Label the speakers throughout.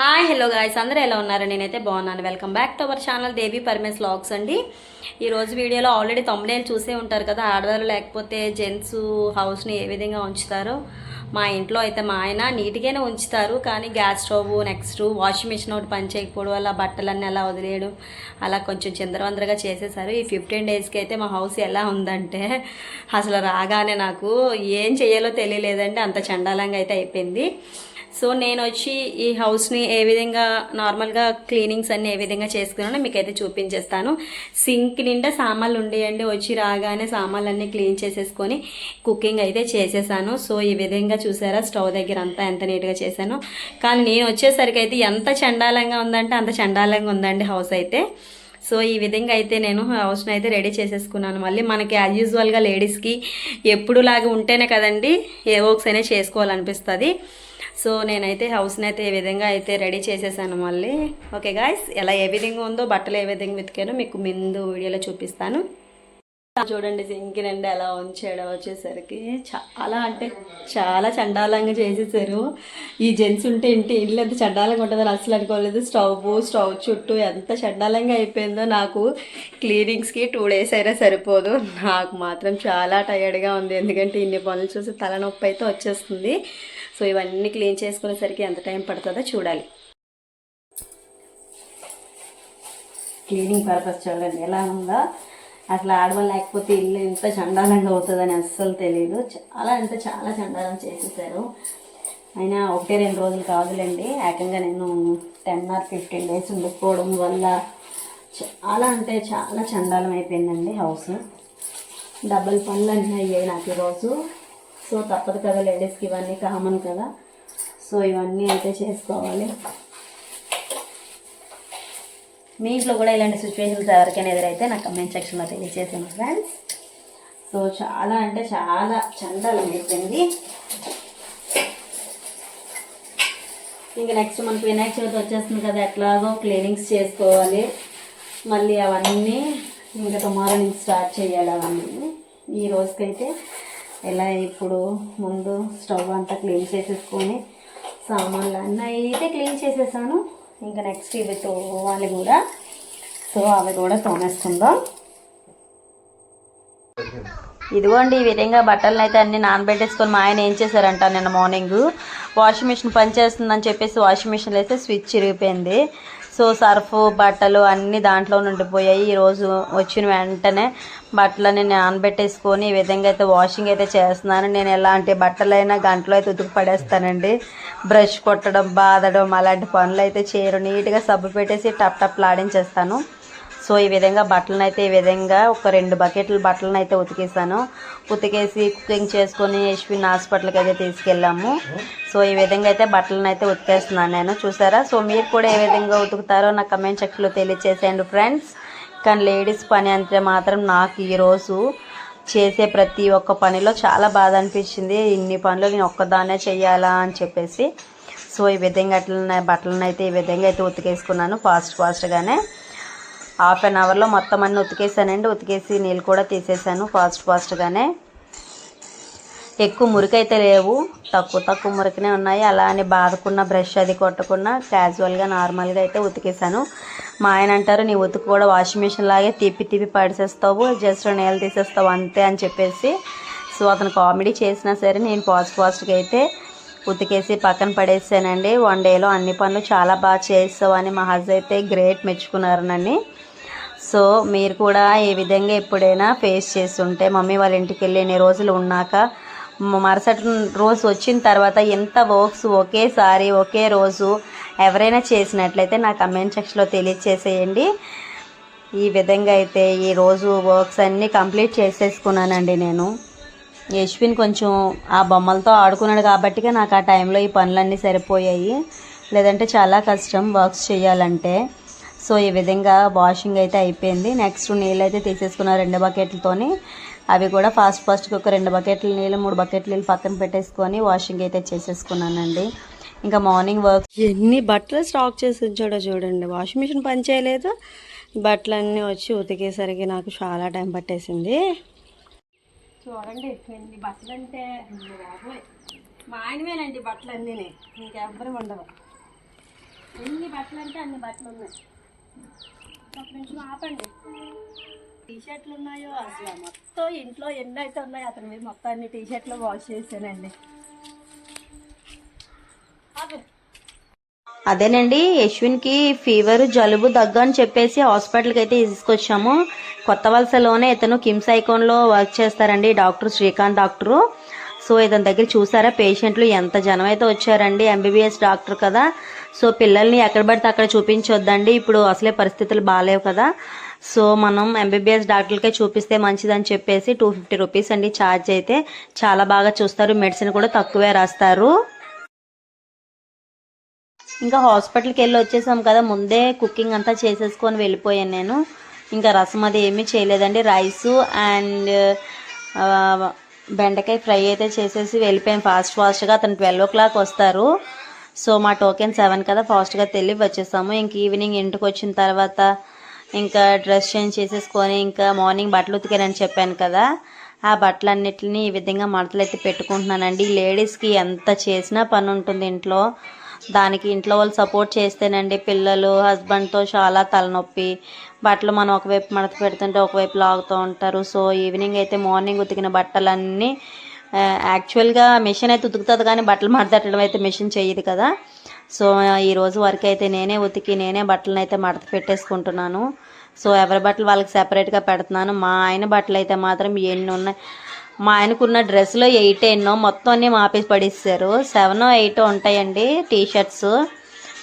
Speaker 1: Hi hello guys అందరూ ఎలా ఉన్నారు? నేనైతే బాగున్నాను. Welcome back to our channel Devi పర్మేస్ vlogs అండి. ఈరోజు వీడియోలో ఆల్రెడీ తమ్ముడేలు చూసే ఉంటారు కదా ఆడవాళ్ళు లేకపోతే జెంట్స్ హౌస్ని ఏ విధంగా ఉంచుతారో. మా ఇంట్లో అయితే మా ఆయన నీట్గానే ఉంచుతారు కానీ gas stove next washing machine ఒకటి పని చేయకపోవడం వల్ల బట్టలన్నీ అలా వదిలేయడం అలా కొంచెం చిందరవందరగా చేసేసారు. ఈ ఫిఫ్టీన్ డేస్కి అయితే మా హౌస్ ఎలా ఉందంటే అసలు రాగానే నాకు ఏం చేయాలో తెలియలేదండి. అంత చండాలంగా అయితే అయిపోయింది. సో నేను వచ్చి ఈ హౌస్ని ఏ విధంగా నార్మల్గా క్లీనింగ్స్ అన్ని ఏ విధంగా చేసుకున్నానో మీకైతే చూపించేస్తాను. సింక్ నిండా సామాన్లు ఉండేయండి. వచ్చి రాగానే సామాన్లన్నీ క్లీన్ చేసేసుకొని కుకింగ్ అయితే చేసేసాను. సో ఈ విధంగా చూసారా స్టవ్ దగ్గర అంతా ఎంత నీట్గా చేశాను. కానీ నేను వచ్చేసరికి అయితే ఎంత చండాలంగా ఉందంటే అంత చండాలంగా ఉందండి హౌస్ అయితే. సో ఈ విధంగా అయితే నేను హౌస్ని అయితే రెడీ చేసేసుకున్నాను. మళ్ళీ మనకి యాజ్ యూజువల్గా లేడీస్కి ఎప్పుడులాగా ఉంటేనే కదండి ఏ వర్క్స్ అయినా చేసుకోవాలనిపిస్తుంది. సో నేనైతే హౌస్ని అయితే ఏ విధంగా అయితే రెడీ చేసేసాను మళ్ళీ. ఓకే గాయస్ ఎలా ఏ విధంగా ఉందో బట్టలు ఏ విధంగా వెతికానో మీకు ముందు వీడియోలో చూపిస్తాను. చూడండి సింక్ నిండా ఎలా ఉంచాడో వచ్చేసరికి చాలా అంటే చాలా చండాలంగా చేసేసారు. ఈ జెంట్స్ ఉంటే ఇంటి ఇల్లు ఎంత చండాలంగా ఉంటుందని అసలు అనుకోలేదు. స్టవ్ స్టవ్ చుట్టూ ఎంత చండాలంగా అయిపోయిందో నాకు క్లీనింగ్స్కి టూ డేస్ అయినా సరిపోదు. నాకు మాత్రం చాలా టయర్డ్గా ఉంది. ఎందుకంటే ఇన్ని పనులు చూసి తలనొప్పి అయితే వచ్చేస్తుంది. సో ఇవన్నీ క్లీన్ చేసుకునేసరికి ఎంత టైం పడుతుందో చూడాలి. క్లీనింగ్ పర్పస్ చూడండి ఎలా ఉందో. అట్లా ఆడవాళ్ళు లేకపోతే ఇల్లు ఎంత చండాలంగా అవుతుందని అస్సలు తెలియదు చాలా అంటే చాలా చండాలం చేసేసారు. అయినా ఒకటే రెండు రోజులు కాదులేండి. ఏకంగా నేను టెన్ ఆర్ ఫిఫ్టీన్ డేస్ ఉండిపోవడం వల్ల చాలా అంటే చాలా చండాలం అయిపోయిందండి హౌస్ డబల్ పనులు అన్నీ అయ్యాయి నాకు ఈరోజు సో తప్పదు కదా లేడీస్కి ఇవన్నీ కామన్ కదా. సో ఇవన్నీ అయితే చేసుకోవాలి. మీ ఇంట్లో కూడా ఇలాంటి సిచ్యువేషన్స్ ఎవరికైనా ఎదురైతే నాకు కమెంట్ సెక్షన్లో తెలియజేసాను ఫ్రెండ్స్ సో చాలా అంటే చాలా చందాలు అయిపోయింది. ఇంకా నెక్స్ట్ మనకి వినాయక చవితి వచ్చేస్తుంది కదా ఎట్లాగో క్లీనింగ్స్ చేసుకోవాలి. మళ్ళీ అవన్నీ ఇంకా టుమారో నుంచి స్టార్ట్ చేయాలి అవన్నీ. ఈ రోజుకైతే ఎలా ఇప్పుడు ముందు స్టవ్ అంతా క్లీన్ చేసేసుకొని సామాన్లు అన్నీ అయితే క్లీన్ చేసేసాను. ఇంకా నెక్స్ట్ ఇవి తోవాలి కూడా. సో అవి కూడా తోమేసుకుందాం. ఇదిగోండి ఈ విధంగా బట్టలను అయితే అన్ని నానబెట్టేసుకొని మా ఆయన ఏం చేశారంట నిన్న మార్నింగ్ వాషింగ్ మిషన్ పనిచేస్తుందని చెప్పేసి వాషింగ్ మిషన్లో అయితే స్విచ్ చిరిగిపోయింది సో సర్ఫ్ బట్టలు అన్నీ దాంట్లో ఉండిపోయాయి. ఈరోజు వచ్చిన వెంటనే బట్టలని నానబెట్టేసుకొని ఈ విధంగా అయితే వాషింగ్ అయితే చేస్తున్నాను. నేను ఎలాంటి బట్టలైనా గంటలో అయితే ఉతుకు పడేస్తానండి. బ్రష్ కొట్టడం బాదడం అలాంటి పనులు అయితే చేయరు. నీట్గా సబ్బు పెట్టేసి టప్ టప్ లాడించేస్తాను. సో ఈ విధంగా బట్టలను అయితే ఈ విధంగా ఒక రెండు బకెట్లు బట్టలను అయితే ఉతికేసాను. ఉతికేసి కుకింగ్ చేసుకొని యశ్విన్ హాస్పిటల్కి అయితే తీసుకెళ్ళాము. సో ఈ విధంగా అయితే బట్టలను అయితే ఉతికేస్తున్నాను నేను. చూసారా? సో మీరు కూడా ఏ విధంగా ఉతుకుతారో నా కమెంట్ సెక్షన్లో తెలియచేసేయండి ఫ్రెండ్స్ కానీ లేడీస్ పని అంటే మాత్రం నాకు ఈరోజు చేసే ప్రతి ఒక్క పనిలో చాలా బాధ అనిపించింది. ఇన్ని పనులు నేను ఒక్కదాన్నే చేయాలా అని చెప్పేసి. సో ఈ విధంగా అట్లనే బట్టలను అయితే ఈ విధంగా అయితే ఉతికేసుకున్నాను. ఫాస్ట్ ఫాస్ట్గానే హాఫ్ అన్ అవర్లో మొత్తం అన్నీ ఉతికేసానండి. ఉతికేసి నీళ్ళు కూడా తీసేసాను ఫాస్ట్ ఫాస్ట్గానే ఎక్కువ మురికైతే లేవు. తక్కువ తక్కువ మురికినే ఉన్నాయి. అలా అని బాదుకున్న బ్రష్ అది కొట్టకుండా క్యాజువల్గా నార్మల్గా అయితే ఉతికేసాను. మా ఆయన అంటారు నీ ఉతుకు కూడా వాషింగ్ మిషన్ లాగే తిప్పి తిప్పి పడిసేస్తావు. జస్ట్ నీళ్ళు తీసేస్తావు అంతే అని చెప్పేసి. సో అతను కామెడీ చేసినా సరే నేను ఫాస్ట్ ఫాస్ట్గా అయితే ఉతికేసి పక్కన పడేసానండి. వన్ డేలో అన్ని పనులు చాలా బాగా చేస్తావు అని మా హజ్ అయితే గ్రేట్ మెచ్చుకున్నారు నన్ను. సో మీరు కూడా ఈ విధంగా ఎప్పుడైనా ఫేస్ చేస్తుంటే మమ్మీ వాళ్ళ ఇంటికి వెళ్ళి ఎన్ని రోజులు ఉన్నాక మరుసటి రోజు వచ్చిన తర్వాత ఎంత వర్క్స్ ఒకేసారి ఒకే రోజు ఎవరైనా చేసినట్లయితే నా కమెంట్ సెక్షన్లో తెలియచేసేయండి. ఈ విధంగా అయితే ఈ రోజు వర్క్స్ అన్నీ కంప్లీట్ చేసేసుకున్నానండి నేను. యశ్విన్ కొంచెం ఆ బొమ్మలతో ఆడుకున్నాడు కాబట్టి నాకు ఆ టైంలో ఈ పనులన్నీ సరిపోయాయి. లేదంటే చాలా కష్టం వర్క్స్ చేయాలంటే. సో ఈ విధంగా వాషింగ్ అయితే అయిపోయింది. నెక్స్ట్ నీళ్ళు అయితే తీసేసుకున్న రెండు బకెట్లతోని అవి కూడా ఫాస్ట్ ఫాస్ట్గా ఒక రెండు బకెట్ల నీళ్ళు మూడు బకెట్ల నీళ్ళు పక్కన పెట్టేసుకొని వాషింగ్ అయితే చేసేసుకున్నానండి. ఇంకా మార్నింగ్ వర్క్ ఎన్ని బట్టలు స్టాక్ చేసి ఉంచాడో చూడండి. వాషింగ్ మిషన్ పని చేయలేదు. బట్టలన్నీ వచ్చి ఉతికేసరికి నాకు చాలా టైం పట్టేసింది. చూడండి ఎన్ని బట్టలు అంటే బాబోయ్. మా ఆయనవేనండి బట్టలు అన్నీ ఇంకెవ్వరు ఉండవు
Speaker 2: బట్టలు అంటే అన్ని బట్టలు ఉన్నాయి ఆపండి. టీషర్ట్లు ఉన్నాయో? అసలు మొత్తం ఇంట్లో ఎన్ని అయితే ఉన్నాయో. అతని మీద మొత్తం అన్ని టీ వాష్ చేశానండి.
Speaker 1: అదేనండి యశ్విన్కి ఫీవర్ జలుబు దగ్గు అని చెప్పేసి హాస్పిటల్కి అయితే తీసుకొచ్చాము. కొత్త వలసలోనే ఇతను కిమ్స్ ఐకాన్లో వర్క్ చేస్తారండి డాక్టర్ శ్రీకాంత్ డాక్టరు. సో ఇతని దగ్గర చూసారా పేషెంట్లు ఎంత జనం అయితే వచ్చారండి ఎంబీబీఎస్ డాక్టర్ కదా. సో పిల్లల్ని ఎక్కడ పడితే అక్కడ చూపించొద్దండి. ఇప్పుడు అసలే పరిస్థితులు బాగాలేవు కదా. సో మనం ఎంబీబీఎస్ డాక్టర్లకే చూపిస్తే మంచిదని చెప్పేసి టూ ఫిఫ్టీ రూపీస్ అండి ఛార్జ్ అయితే. చాలా బాగా చూస్తారు. మెడిసిన్ కూడా తక్కువే రాస్తారు. ఇంకా హాస్పిటల్కి వెళ్ళి వచ్చేసాం కదా. ముందే కుకింగ్ అంతా చేసేసుకొని వెళ్ళిపోయాను నేను. ఇంకా రసం అది ఏమీ చేయలేదండి. రైసు అండ్ బెండకాయ ఫ్రై అయితే చేసేసి వెళ్ళిపోయాను. ఫాస్ట్ ఫాస్ట్గా అతను ట్వెల్వ్ ఓ క్లాక్ వస్తారు. సో మా టోకెన్ సెవెన్ కదా ఫాస్ట్గా తెలివి వచ్చేసాము ఇంక ఈవినింగ్ ఇంటికి వచ్చిన తర్వాత ఇంకా డ్రెస్ చేంజ్ చేసేసుకొని ఇంకా మార్నింగ్ బట్టలు ఉతికానని చెప్పాను కదా ఆ బట్టలన్నిటిని ఈ విధంగా మడతలు అయితే పెట్టుకుంటున్నానండి లేడీస్కి ఎంత చేసినా పని ఉంటుంది ఇంట్లో. దానికి ఇంట్లో వాళ్ళు సపోర్ట్ చేస్తేనండి పిల్లలు హస్బెండ్తో చాలా తలనొప్పి. బట్టలు మనం ఒకవైపు మడత పెడుతుంటే ఒకవైపు లాగుతూ ఉంటారు. సో ఈవినింగ్ అయితే మార్నింగ్ ఉతికిన బట్టలన్నీ యాక్చువల్గా మిషన్ అయితే ఉతుకుతుంది కానీ బట్టలు మడతట్టడం అయితే మిషన్ చేయదు కదా. సో ఈరోజు వరకు అయితే నేనే ఉతికి నేనే బట్టలను అయితే మడత పెట్టేసుకుంటున్నాను. సో ఎవరి బట్టలు వాళ్ళకి సెపరేట్గా పెడుతున్నాను. మా ఆయన బట్టలు అయితే మాత్రం ఎన్ని ఉన్నాయి? మా ఆయనకున్న డ్రెస్లో ఎయిట్ ఎన్నో మొత్తం అన్నీ మాపేసి పడేసారు సెవెన్ ఎయిట్ ఉంటాయండి టీ షర్ట్స్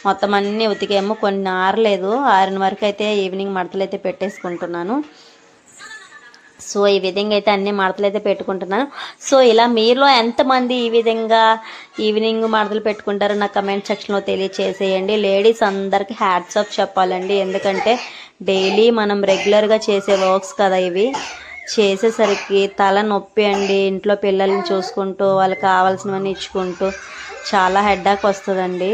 Speaker 1: మొత్తం అన్నీ ఉతికేమో కొన్ని ఆరలేదు. ఆరిన వరకు అయితే ఈవినింగ్ మడతలు అయితే పెట్టేసుకుంటున్నాను. సో ఈ విధంగా అయితే అన్ని మడతలు అయితే పెట్టుకుంటున్నాను. సో ఇలా మీలో ఎంతమంది ఈ విధంగా ఈవినింగ్ మడతలు పెట్టుకుంటారో నా కమెంట్ సెక్షన్లో తెలియచేసేయండి. లేడీస్ అందరికీ హ్యాట్స్ ఆఫ్ చెప్పాలండి. ఎందుకంటే డైలీ మనం రెగ్యులర్గా చేసే వర్క్స్ కదా ఇవి. చేసేసరికి తల నొప్పి అండి. ఇంట్లో పిల్లల్ని చూసుకుంటూ వాళ్ళకి కావాల్సినవన్నీ ఇచ్చుకుంటూ చాలా హెడ్డాక్ వస్తుందండి.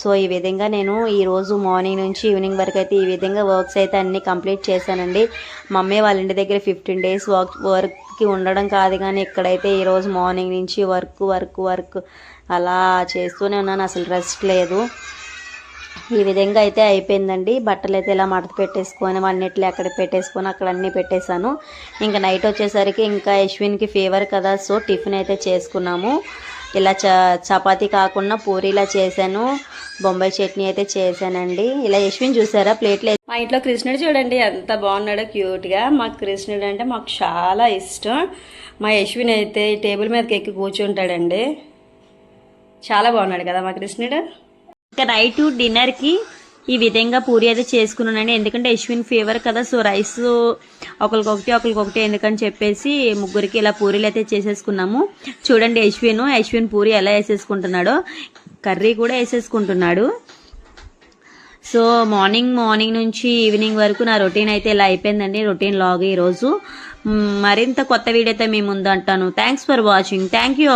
Speaker 1: సో ఈ విధంగా నేను ఈరోజు మార్నింగ్ నుంచి ఈవినింగ్ వరకు అయితే ఈ విధంగా వర్క్స్ అయితే అన్నీ కంప్లీట్ చేశానండి. మమ్మీ వాళ్ళ ఇంటి దగ్గర ఫిఫ్టీన్ డేస్ వర్క్ వర్క్కి ఉండడం కాదు కానీ ఇక్కడైతే ఈరోజు మార్నింగ్ నుంచి వర్క్ వర్క్ వర్క్ అలా చేస్తూనే ఉన్నాను. అసలు రెస్ట్ లేదు. ఈ విధంగా అయితే అయిపోయిందండి. బట్టలు అయితే ఇలా మడత పెట్టేసుకొని అన్నిట్లు అక్కడ పెట్టేసుకొని అక్కడ అన్నీ పెట్టేశాను. ఇంకా నైట్ వచ్చేసరికి ఇంకా యశ్విన్కి ఫీవర్ కదా సో టిఫిన్ అయితే చేసుకున్నాము. ఇలా చ చపాతీ కాకుండా పూరీలా చేశాను. బొంబాయి చట్నీ అయితే చేశానండి. ఇలా యశ్విన్ చూసారా? ప్లేట్లో
Speaker 2: మా ఇంట్లో కృష్ణుడు చూడండి ఎంత బాగున్నాడో క్యూట్గా. మాకు కృష్ణుడు అంటే మాకు చాలా ఇష్టం. మా యశ్విన్ అయితే టేబుల్ మీదకి ఎక్కి కూర్చుంటాడండి. చాలా బాగున్నాడు కదా మా కృష్ణుడు.
Speaker 1: ఇంకా నైట్ డిన్నర్కి ఈ విధంగా పూరి అయితే చేసుకున్నానండి. ఎందుకంటే యశ్విన్ ఫీవర్ కదా. సో రైస్ ఒకరికొకటి ఒకరికొకటి ఎందుకని చెప్పేసి ముగ్గురికి ఇలా పూరీలు అయితే చేసేసుకున్నాము. చూడండి యశ్విన్ యశ్విన్ పూరి ఎలా వేసేసుకుంటున్నాడో. కర్రీ కూడా వేసేసుకుంటున్నాడు. సో మార్నింగ్ మార్నింగ్ నుంచి ఈవినింగ్ వరకు నా రొటీన్ అయితే ఇలా అయిపోయిందండి. రొటీన్ లాగ్ ఈరోజు మరింత కొత్త వీడియోతో మేము ముందు అంటాను. Thanks for watching thank you